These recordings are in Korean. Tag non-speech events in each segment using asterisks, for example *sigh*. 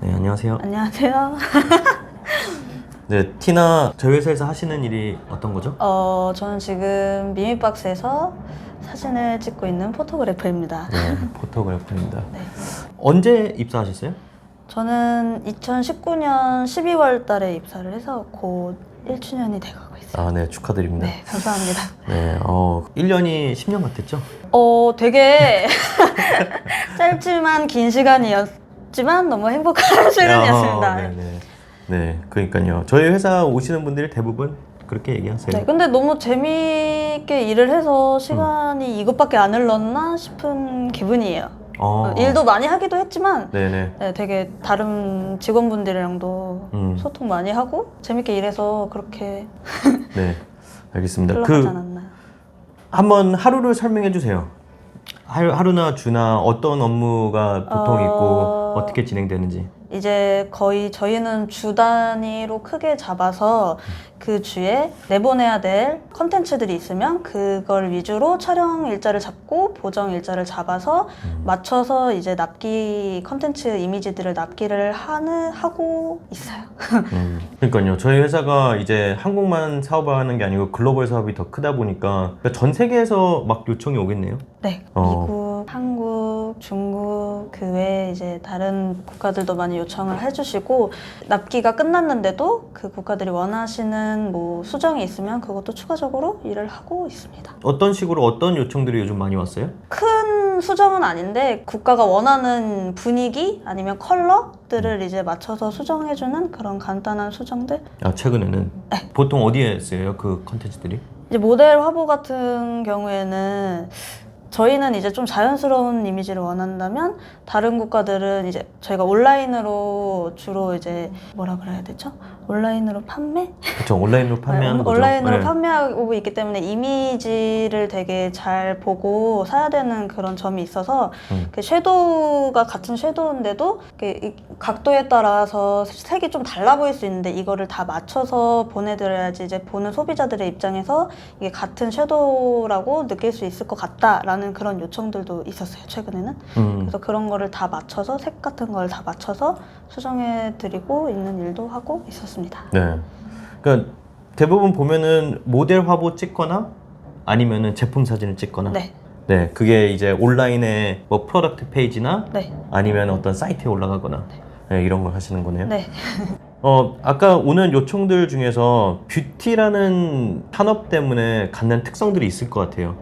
네, 안녕하세요. 안녕하세요. *laughs* 네, 티나 저희 회사에서 하시는 일이 어떤 거죠? 어, 저는 지금 미미박스에서 사진을 찍고 있는 포토그래퍼입니다. 네, *laughs* 포토그래퍼입니다. 네. 언제 입사하셨어요? 저는 2019년 12월 달에 입사를 해서 곧 1주년이 돼가고 있어요. 아, 네, 축하드립니다. 네, 감사합니다. *laughs* 네, 어, 1년이 10년 같았죠? 어, 되게 짧지만 긴 시간이었 지만 너무 행복한 *laughs* 시간이었습니다. 아, 네, 네. 네, 그러니까요. 저희 회사 오시는 분들이 대부분 그렇게 얘기하세요. 네, 근데 너무 재미있게 일을 해서 시간이 음. 이것밖에 안 흘렀나 싶은 기분이에요. 어, 어, 일도 많이 하기도 했지만 네네. 네, 되게 다른 직원분들이랑도 음. 소통 많이 하고 재밌게 일해서 그렇게 *laughs* 네, 알겠습니다. 흘러가지 그 않았나요? 한번 하루를 설명해 주세요. 하루, 하루나 주나 어떤 업무가 보통 어, 있고 어떻게 진행되는지. 이제 거의 저희는 주 단위로 크게 잡아서 그 주에 내보내야 될 컨텐츠들이 있으면 그걸 위주로 촬영 일자를 잡고 보정 일자를 잡아서 음. 맞춰서 이제 납기 컨텐츠 이미지들을 납기를 하는 하고 있어요. *laughs* 음, 그러니까요. 저희 회사가 이제 한국만 사업하는 게 아니고 글로벌 사업이 더 크다 보니까 그러니까 전 세계에서 막 요청이 오겠네요. 네, 어. 미국, 한국, 중국 그 외에 이제 다른 국가들도 많이 요청을 해주시고 납기가 끝났는데도 그 국가들이 원하시는 뭐 수정이 있으면 그것도 추가적으로 일을 하고 있습니다. 어떤 식으로 어떤 요청들이 요즘 많이 왔어요? 큰 수정은 아닌데 국가가 원하는 분위기 아니면 컬러들을 이제 맞춰서 수정해주는 그런 간단한 수정들. 아 최근에는 보통 어디에 쓰여요? 그 컨텐츠들이? 이제 모델 화보 같은 경우에는 저희는 이제 좀 자연스러운 이미지를 원한다면 다른 국가들은 이제 저희가 온라인으로 주로 이제 뭐라 그래야 되죠? 온라인으로 판매? 그렇죠. 온라인으로 *laughs* 판매하는 네, 거죠. 온라인으로 네. 판매하고 있기 때문에 이미지를 되게 잘 보고 사야 되는 그런 점이 있어서 음. 그 섀도우가 같은 섀도우인데도 각도에 따라서 색이 좀 달라 보일 수 있는데 이거를 다 맞춰서 보내드려야지 이제 보는 소비자들의 입장에서 이게 같은 섀도우라고 느낄 수 있을 것 같다라는 그런 요청들도 있었어요 최근에는 음. 그래서 그런 거를 다 맞춰서 색 같은 걸 다 맞춰서 수정해 드리고 있는 일도 하고 있었습니다. 네. 그러니까 대부분 보면은 모델 화보 찍거나 아니면은 제품 사진을 찍거나 네, 네, 그게 이제 온라인에 뭐 프로덕트 페이지나 네, 아니면 어떤 사이트에 올라가거나 네, 이런 걸 하시는 거네요. 네. *laughs* 어, 아까 오는 요청들 중에서 뷰티라는 산업 때문에 갖는 특성들이 있을 것 같아요.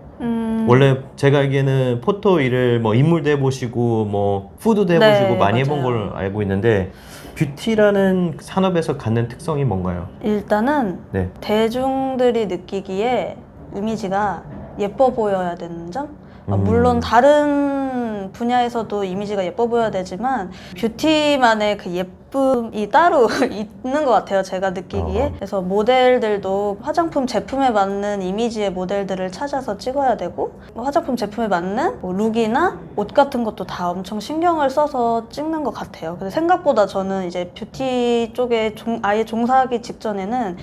음, 원래 제가 알기에는 포토 일을 뭐 인물도 해보시고 뭐 푸드도 네, 해보시고 많이 해본 맞아요. 걸 알고 있는데 뷰티라는 산업에서 갖는 특성이 뭔가요? 일단은 네. 대중들이 느끼기에 이미지가 예뻐 보여야 되는 점. 아, 음. 물론 다른 분야에서도 이미지가 예뻐 보여야 되지만 뷰티만의 그 예 쁨이 따로 *laughs* 있는 것 같아요. 제가 느끼기에. 어. 그래서 모델들도 화장품 제품에 맞는 이미지의 모델들을 찾아서 찍어야 되고 뭐 화장품 제품에 맞는 뭐 룩이나 옷 같은 것도 다 엄청 신경을 써서 찍는 것 같아요. 근데 생각보다 저는 이제 뷰티 쪽에 종- 아예 종사하기 직전에는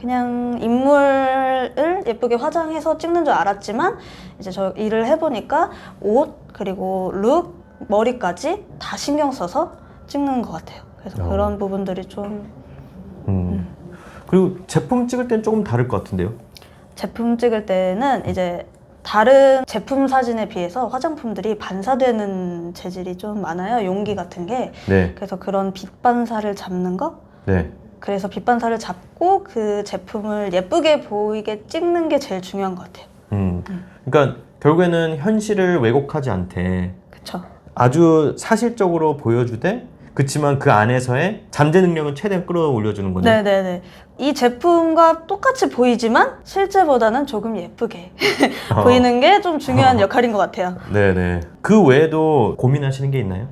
그냥 인물을 예쁘게 화장해서 찍는 줄 알았지만 이제 저 일을 해보니까 옷 그리고 룩 머리까지 다 신경 써서 찍는 것 같아요. 그래서 어. 그런 부분들이 좀 음. 그리고 제품 찍을 땐 조금 다를 것 같은데요. 제품 찍을 때는 이제 다른 제품 사진에 비해서 화장품들이 반사되는 재질이 좀 많아요. 용기 같은 게. 네, 그래서 그런 빛 반사를 잡는 거 네. 그래서 빛 반사를 잡고 그 제품을 예쁘게 보이게 찍는 게 제일 중요한 것 같아요. 음. 그러니까 결국에는 현실을 왜곡하지 않되 그쵸? 아주 사실적으로 보여주되 그렇지만 그 안에서의 잠재 능력은 최대한 끌어올려주는 거네요. 네네네. 이 제품과 똑같이 보이지만 실제보다는 조금 예쁘게 *laughs* 어. 보이는 게 좀 중요한 어. 역할인 것 같아요. 네네. 그 외에도 고민하시는 게 있나요?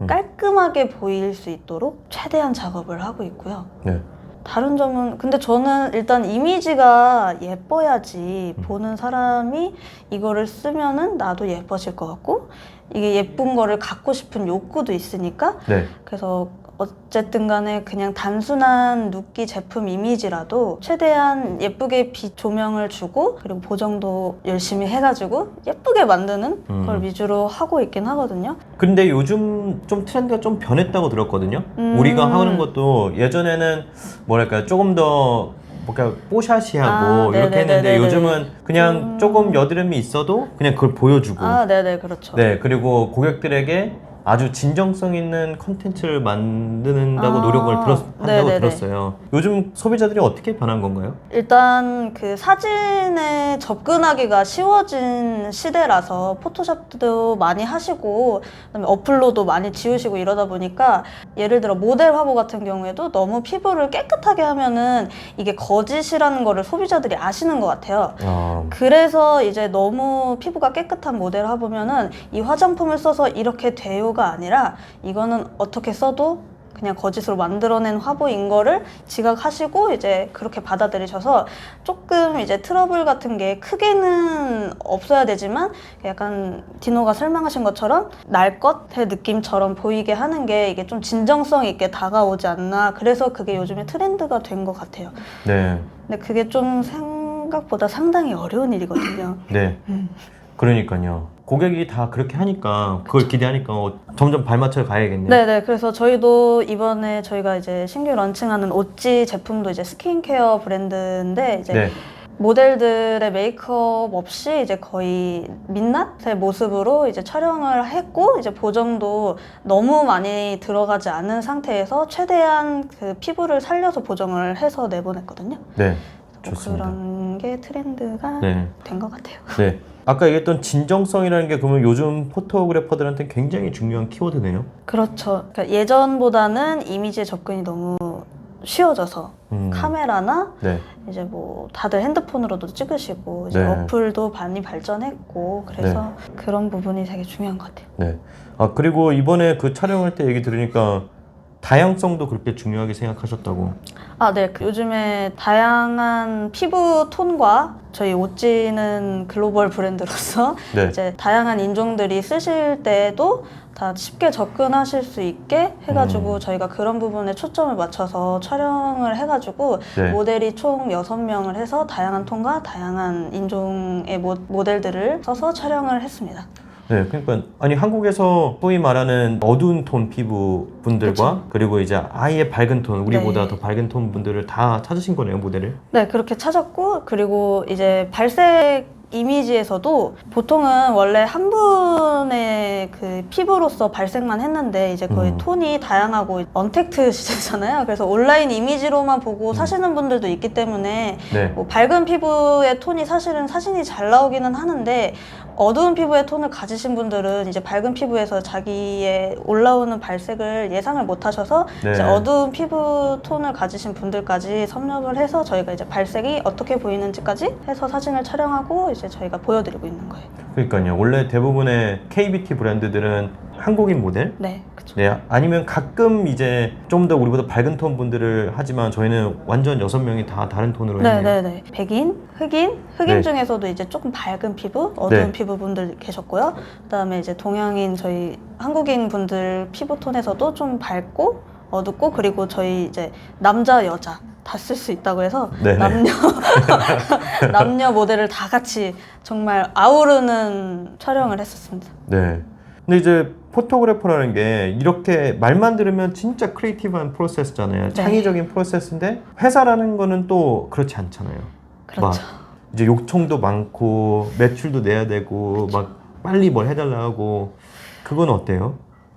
음. 깔끔하게 보일 수 있도록 최대한 작업을 하고 있고요. 네. 다른 점은 근데 저는 일단 이미지가 예뻐야지 음. 보는 사람이 이거를 쓰면은 나도 예뻐질 것 같고 이게 예쁜 거를 갖고 싶은 욕구도 있으니까 네. 그래서 어쨌든 간에 그냥 단순한 눕기 제품 이미지라도 최대한 예쁘게 빛 조명을 주고 그리고 보정도 열심히 해가지고 예쁘게 만드는 음. 걸 위주로 하고 있긴 하거든요. 근데 요즘 좀 트렌드가 좀 변했다고 들었거든요. 음. 우리가 하는 것도 예전에는 뭐랄까 조금 더 뭔가 뽀샤시하고 아, 이렇게 네네네네네. 했는데 요즘은 그냥 음. 조금 여드름이 있어도 그냥 그걸 보여주고 아, 네네, 그렇죠. 네 그리고 고객들에게 아주 진정성 있는 컨텐츠를 만드는다고 아, 노력을 들었, 한다고 네네네. 들었어요. 요즘 소비자들이 어떻게 변한 건가요? 일단 그 사진에 접근하기가 쉬워진 시대라서 포토샵도 많이 하시고 그다음에 어플로도 많이 지우시고 이러다 보니까 예를 들어 모델 화보 같은 경우에도 너무 피부를 깨끗하게 하면은 이게 거짓이라는 거를 소비자들이 아시는 것 같아요. 아, 그래서 이제 너무 피부가 깨끗한 모델 화보면은 이 화장품을 써서 이렇게 돼요 가 아니라 이거는 어떻게 써도 그냥 거짓으로 만들어낸 화보인 거를 지각하시고 이제 그렇게 받아들이셔서 조금 이제 트러블 같은 게 크게는 없어야 되지만 약간 디노가 설명하신 것처럼 날 것의 느낌처럼 보이게 하는 게 이게 좀 진정성 있게 다가오지 않나 그래서 그게 요즘에 트렌드가 된 것 같아요. 네, 근데 그게 좀 생각보다 상당히 어려운 일이거든요. 네. 음. 그러니까요. 고객이 다 그렇게 하니까 그걸 기대하니까 어, 점점 발맞춰 가야겠네요. 네네. 그래서 저희도 이번에 저희가 이제 신규 런칭하는 오찌 제품도 이제 스킨케어 브랜드인데 이제 네. 모델들의 메이크업 없이 이제 거의 민낯의 모습으로 이제 촬영을 했고 이제 보정도 너무 많이 들어가지 않은 상태에서 최대한 그 피부를 살려서 보정을 해서 내보냈거든요. 네. 뭐 좋습니다. 그런 게 트렌드가 네. 된 것 같아요. 네. 아까 얘기했던 진정성이라는 게 그러면 요즘 포토그래퍼들한테 굉장히 중요한 키워드네요. 그렇죠. 그러니까 예전보다는 이미지에 접근이 너무 쉬워져서 음. 카메라나 네. 이제 뭐 다들 핸드폰으로도 찍으시고 이제 네. 어플도 많이 발전했고 그래서 그런 부분이 되게 중요한 것 같아요. 네. 아 그리고 이번에 그 촬영할 때 얘기 들으니까 다양성도 그렇게 중요하게 생각하셨다고. 아, 네. 그 요즘에 다양한 피부 톤과 저희 오찌는 글로벌 브랜드로서 *laughs* 네. 이제 다양한 인종들이 쓰실 때도 다 쉽게 접근하실 수 있게 해가지고 음. 저희가 그런 부분에 초점을 맞춰서 촬영을 해가지고 네. 모델이 총 6명을 해서 다양한 톤과 다양한 인종의 모, 모델들을 써서 촬영을 했습니다. 네, 그러니까 아니 한국에서 소위 말하는 어두운 톤 피부 분들과 그쵸. 그리고 이제 아예 밝은 톤 우리보다 네. 더 밝은 톤 분들을 다 찾으신 거네요 모델을. 네, 그렇게 찾았고, 그리고 이제 발색 이미지에서도 보통은 원래 한 분의 그 피부로서 발색만 했는데 이제 거의 음. 톤이 다양하고 언택트 *laughs* 시대잖아요. 그래서 온라인 이미지로만 보고 음. 사시는 분들도 있기 때문에 네. 뭐 밝은 피부의 톤이 사실은 사진이 잘 나오기는 하는데 어두운 피부의 톤을 가지신 분들은 이제 밝은 피부에서 자기의 올라오는 발색을 예상을 못 하셔서 네. 이제 어두운 피부 톤을 가지신 분들까지 섭렵을 해서 저희가 이제 발색이 어떻게 보이는지까지 해서 사진을 촬영하고 이제 저희가 보여드리고 있는 거예요. 그러니까요. 원래 대부분의 KBT 브랜드들은 한국인 모델, 네, 그렇죠. 네 아니면 가끔 이제 좀 더 우리보다 밝은 톤 분들을 하지만 저희는 완전 여섯 명이 다 다른 톤으로 네, 했네요. 네, 네. 백인, 흑인, 흑인 네. 중에서도 이제 조금 밝은 피부, 어두운 네. 피부 분들 계셨고요. 그다음에 이제 동양인 저희 한국인 분들 피부 톤에서도 좀 밝고 어둡고 그리고 저희 이제 남자 여자 다 쓸 수 있다고 해서 네네. 남녀 *laughs* *laughs* 남녀 모델을 다 같이 정말 아우르는 촬영을 했었습니다. 네. 근데 이제 포토그래퍼라는 게 이렇게 말만 들으면 진짜 크리에이티브한 프로세스잖아요. 네. 창의적인 프로세스인데 회사라는 거는 또 그렇지 않잖아요. 그렇죠. 이제 요청도 많고 매출도 내야 되고 막 빨리 뭘 해달라 하고 그건 어때요?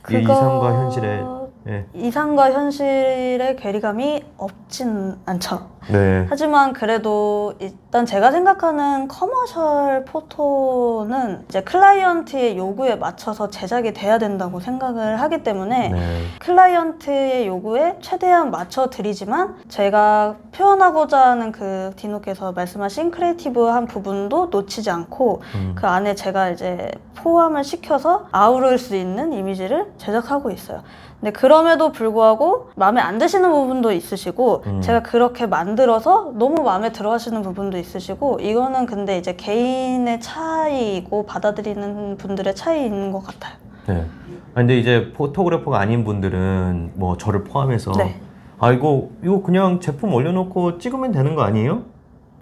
이 그거- 이상과 현실에 예. 이상과 현실의 괴리감이 없진 않죠. 네. 하지만 그래도 일단 제가 생각하는 커머셜 포토는 이제 클라이언트의 요구에 맞춰서 제작이 돼야 된다고 생각을 하기 때문에 네. 클라이언트의 요구에 최대한 맞춰 드리지만 제가 표현하고자 하는 그 디노께서 말씀하신 크리에이티브한 부분도 놓치지 않고 음. 그 안에 제가 이제 포함을 시켜서 아우를 수 있는 이미지를 제작하고 있어요. 근데 그 럼에도 불구하고 마음에 안 드시는 부분도 있으시고 음. 제가 그렇게 만들어서 너무 마음에 들어 하시는 부분도 있으시고 이거는 근데 이제 개인의 차이이고 받아들이는 분들의 차이인 것 같아요. 네. 아, 근데 이제 포토그래퍼가 아닌 분들은 뭐 저를 포함해서 네. 아 이거 이거 그냥 제품 올려놓고 찍으면 되는 거 아니에요?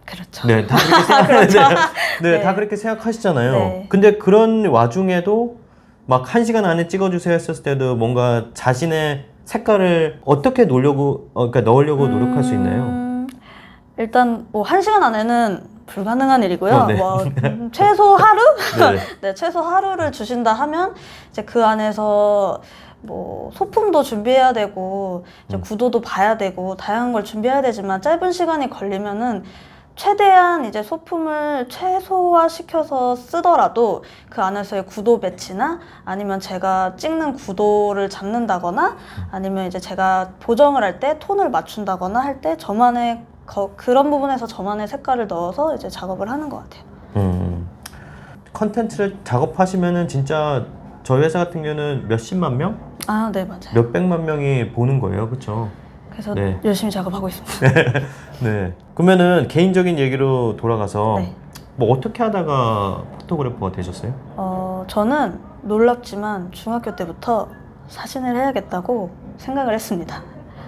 그렇죠. 네, 다 *laughs* 그렇게 생각, 그렇죠. 네, *laughs* 네, 네. 다 그렇게 생각하시잖아요. 네. 근데 그런 와중에도 막한 시간 안에 찍어주세요 했을 때도 뭔가 자신의 색깔을 어떻게 놓으려고, 어, 그러니까 넣으려고 노력할 수 있나요? 음, 일단 뭐 한 시간 안에는 불가능한 일이고요. 어, 네. 뭐 *laughs* 음, 최소 하루? 네. *laughs* 네, 최소 하루를 주신다 하면 이제 그 안에서 뭐 소품도 준비해야 되고 이제 음. 구도도 봐야 되고 다양한 걸 준비해야 되지만 짧은 시간이 걸리면은 최대한 이제 소품을 최소화 시켜서 쓰더라도 그 안에서의 구도 배치나 아니면 제가 찍는 구도를 잡는다거나 아니면 이제 제가 보정을 할 때 톤을 맞춘다거나 할 때 저만의 거- 그런 부분에서 저만의 색깔을 넣어서 이제 작업을 하는 것 같아요. 음. 컨텐츠를 작업하시면은 진짜 저희 회사 같은 경우는 몇십만 명? 아, 네, 맞아요. 몇백만 명이 보는 거예요. 그렇죠? 그래서 네. 열심히 작업하고 있습니다. *laughs* 네. 그러면은 개인적인 얘기로 돌아가서 네. 뭐 어떻게 하다가 포토그래퍼가 되셨어요? 어, 저는 놀랍지만 중학교 때부터 사진을 해야겠다고 생각을 했습니다.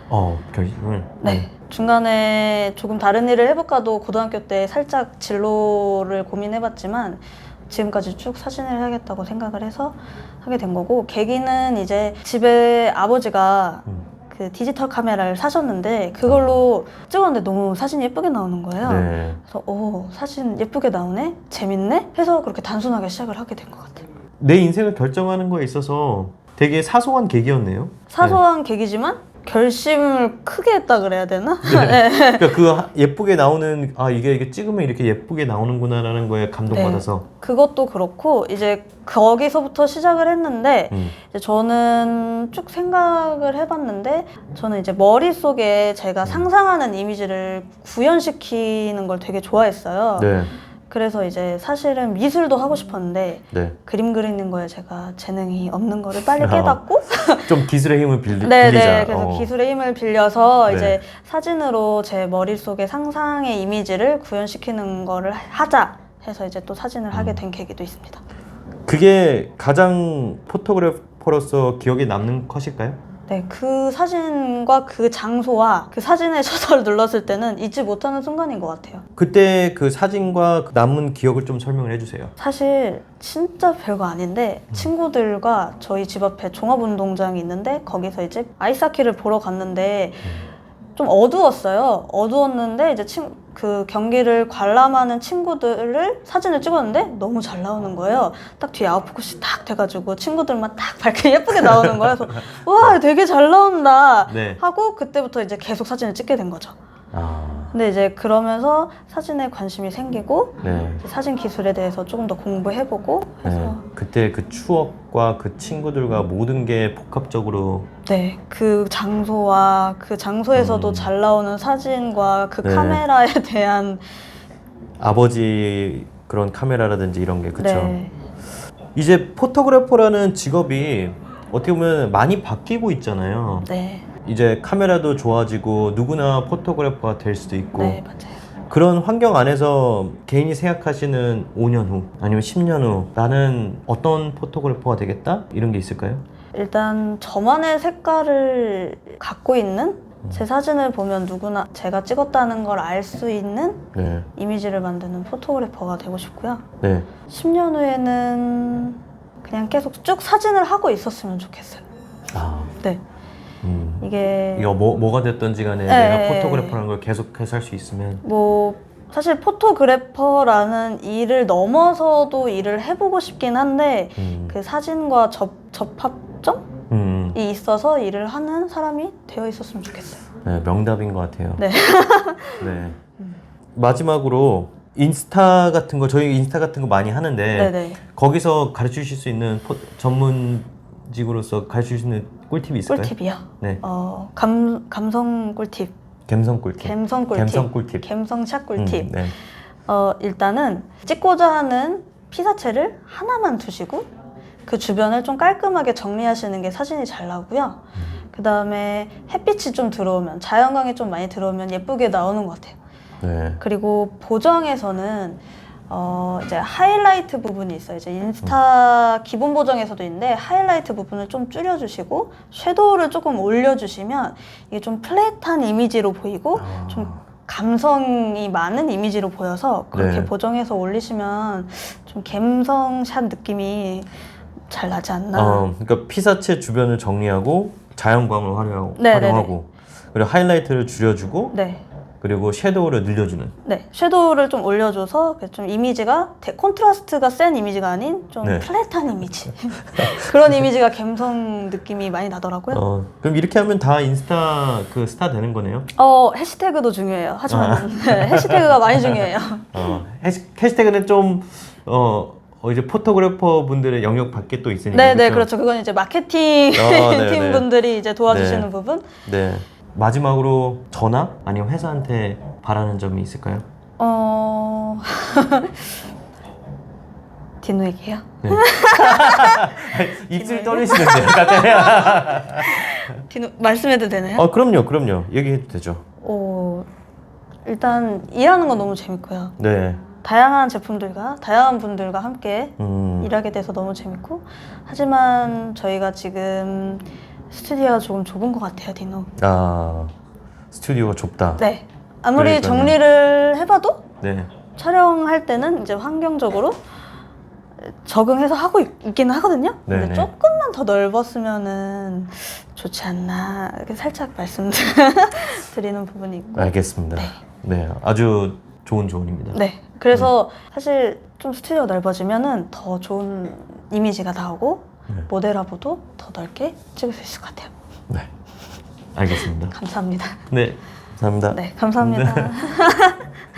어, 결심을. 네. 중간에 조금 다른 일을 해볼까도 고등학교 때 살짝 진로를 고민해봤지만 지금까지 쭉 사진을 해야겠다고 생각을 해서 하게 된 거고 계기는 이제 집에 아버지가 음. 그 디지털 카메라를 사셨는데 그걸로 찍었는데 너무 사진이 예쁘게 나오는 거예요. 네. 그래서 오 사진 예쁘게 나오네 재밌네 해서 그렇게 단순하게 시작을 하게 된 것 같아요 내 인생을 결정하는 거에 있어서 되게 사소한 계기였네요. 사소한 계기지만 결심을 크게 했다 그래야 되나 *laughs* 네. 그러니까 그 하- 예쁘게 나오는 아 이게 이게 찍으면 이렇게 예쁘게 나오는구나라는 거에 감동받아서. 그것도 그렇고 이제 거기서부터 시작을 했는데 음. 이제 저는 쭉 생각을 해봤는데 저는 이제 머릿속에 제가 상상하는 이미지를 구현시키는 걸 되게 좋아했어요 네. 그래서 이제 사실은 미술도 하고 싶었는데 네. 그림 그리는 거에 제가 재능이 없는 거를 빨리 아. 깨닫고 *laughs* 좀 기술의 힘을 빌리, 네네 *laughs* 빌리자. 그래서 어. 기술의 힘을 빌려서 네. 이제 사진으로 제 머릿속의 상상의 이미지를 구현시키는 거를 하자 해서 이제 또 사진을 음. 하게 된 계기도 있습니다 그게 가장 포토그래퍼로서 기억에 남는 컷일까요? 네 그 사진과 그 장소와 그 사진의 *laughs* 셔터를 눌렀을 때는 잊지 못하는 순간인 것 같아요 그때 그 사진과 그 남은 기억을 좀 설명을 해주세요. 사실 진짜 별거 아닌데 음. 친구들과 저희 집 앞에 종합운동장이 있는데 거기서 이제 아이스하키를 보러 갔는데 음. 좀 어두웠어요. 어두웠는데 이제 친, 그 경기를 관람하는 친구들을 사진을 찍었는데 너무 잘 나오는 거예요. 딱 뒤에 아웃풋이 딱 돼가지고 친구들만 딱 밝게 예쁘게 나오는 거예요. 그래서 *laughs* 와 되게 잘 나온다 네. 하고 그때부터 이제 계속 사진을 찍게 된 거죠. 아, 근데 이제 그러면서 사진에 관심이 생기고 네. 이제 사진 기술에 대해서 조금 더 공부해보고 네. 해서 그때 그 추억과 그 친구들과 모든 게 복합적으로 네, 그 장소와 그 장소에서도 음. 잘 나오는 사진과 그 네. 카메라에 *laughs* 대한 아버지 그런 카메라라든지 이런 게 그쵸. 네, 이제 포토그래퍼라는 직업이 어떻게 보면 많이 바뀌고 있잖아요. 네, 이제 카메라도 좋아지고 누구나 포토그래퍼가 될 수도 있고 네, 맞아요. 그런 환경 안에서 개인이 생각하시는 5년 후 아니면 10년 후 나는 어떤 포토그래퍼가 되겠다 이런 게 있을까요? 일단 저만의 색깔을 갖고 있는 음. 제 사진을 보면 누구나 제가 찍었다는 걸 알 수 있는 네, 이미지를 만드는 포토그래퍼가 되고 싶고요. 네. 10년 후에는 그냥 계속 쭉 사진을 하고 있었으면 좋겠어요. 아, 네, 음. 이게 이거 뭐, 뭐가 됐든지 간에 네. 내가 포토그래퍼라는 걸 계속해서 할 수 있으면 뭐 사실 포토그래퍼라는 일을 넘어서도 일을 해보고 싶긴 한데 음, 그 사진과 접, 접합점이 음, 있어서 일을 하는 사람이 되어 있었으면 좋겠어요. 네, 명답인 것 같아요. 네. *laughs* 네. 마지막으로 인스타 같은 거 저희 인스타 같은 거 많이 하는데 네네. 거기서 가르쳐 주실 수 있는 포, 전문 직으로서 가르쳐 주실 수 있는 꿀팁이 있을까요? 꿀팁이요. 네. 어, 감, 감성 꿀팁, 갬성 꿀팁. 갬성 꿀팁, 갬성 꿀팁. 갬성샷 꿀팁. 음, 네. 어, 일단은 찍고자 하는 피사체를 하나만 두시고 그 주변을 좀 깔끔하게 정리하시는 게 사진이 잘 나오고요. 그 다음에 햇빛이 좀 들어오면 자연광이 좀 많이 들어오면 예쁘게 나오는 것 같아요. 네. 그리고 보정에서는 어, 이제 하이라이트 부분이 있어요. 이제 인스타 기본 보정에서도 있는데 하이라이트 부분을 좀 줄여주시고 섀도우를 조금 올려주시면 이게 좀 플랫한 이미지로 보이고 아. 좀 감성이 많은 이미지로 보여서 그렇게 네. 보정해서 올리시면 좀 갬성샷 느낌이 잘 나지 않나. 어, 그러니까 피사체 주변을 정리하고 자연광을 활용하고, 네, 활용하고 그리고 하이라이트를 줄여주고 네. 그리고 섀도우를 늘려주는 네, 섀도우를 좀 올려줘서 그좀 이미지가 대- 콘트라스트가 센 이미지가 아닌 좀 네. 플랫한 이미지 *laughs* 그런 이미지가 감성 느낌이 많이 나더라고요. 어, 어, 그럼 이렇게 하면 다 인스타 그 스타 되는 거네요 해시태그도 중요해요. 하지만 아. 네, 해시태그가 많이 중요해요. *laughs* 어, 해시, 해시태그는 좀 어, 어, 이제 포토그래퍼 분들의 영역 밖에 또 있으니까 네, 네, 그렇죠? 그렇죠. 그건 이제 마케팅 어, 네, *laughs* 팀 네. 분들이 이제 도와주시는 네. 부분. 네. 마지막으로 전화 아니면 회사한테 바라는 점이 있을까요? 어, *laughs* 디노에게요. 네. *laughs* 입술 떨리시는데 갑자기. *laughs* 디노 말씀해도 되나요? 어 그럼요 그럼요 얘기해도 되죠. 어, 일단 일하는 건 너무 재밌고요. 네. 다양한 제품들과 다양한 분들과 함께 음. 일하게 돼서 너무 재밌고 하지만 저희가 지금 스튜디오가 조금 좁은 것 같아요 디노 아 스튜디오가 좁다. 네 아무리 그러니까요. 정리를 해봐도 네. 촬영할 때는 이제 환경적으로 적응해서 하고 있- 있기는 하거든요 근데 네네. 조금만 더 넓었으면은 좋지 않나 이렇게 살짝 말씀드리는 *laughs* 부분이 있고 알겠습니다. 네. 네. 아주 좋은 조언입니다. 네. 그래서 사실 좀 스튜디오가 넓어지면은 더 좋은 이미지가 나오고 네. 모델하고도 더 넓게 찍을 수 있을 것 같아요. 네. 알겠습니다. 감사합니다. 네. 감사합니다. 네, 감사합니다. *laughs*